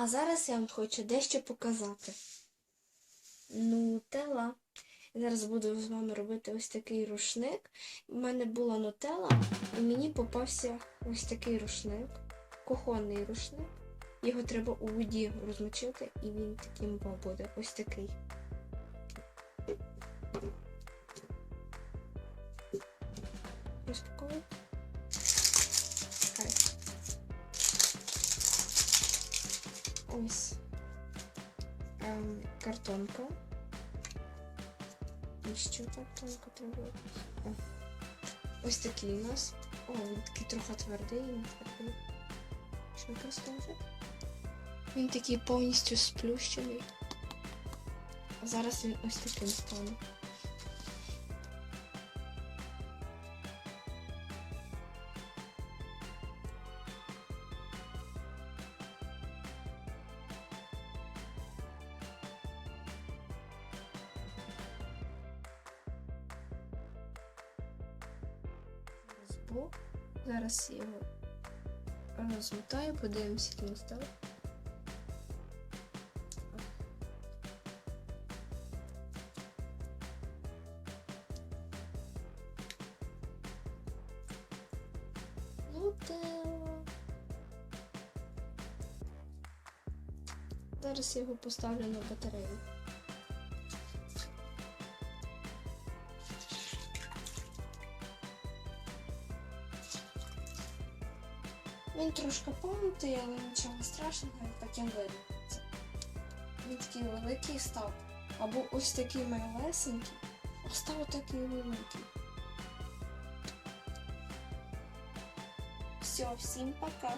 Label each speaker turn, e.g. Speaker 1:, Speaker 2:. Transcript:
Speaker 1: А зараз я вам хочу дещо показати. Нутелла. Я зараз буду з вами робити ось такий рушник. У мене була нутелла, і мені попався ось такий рушник, кухонний рушник. Його треба у воді розмочити, і він таким буде. Ось такий. Розпаковую. Ось ем, картонка. І що? О. Ось такий у нас. О, він такий трохи твердий, не твердий. Що якраз скажете? Він такий повністю сплющений. А зараз він ось таким стане. Збоку. Зараз я його розмотаю, подивимося, як він став. Зараз я його поставлю на батарею. Він трошки помнутий, але нічого страшного, потім вирівняється. Він такий великий став. Або ось такий малесенький, а став такий великий. Все, всім пока.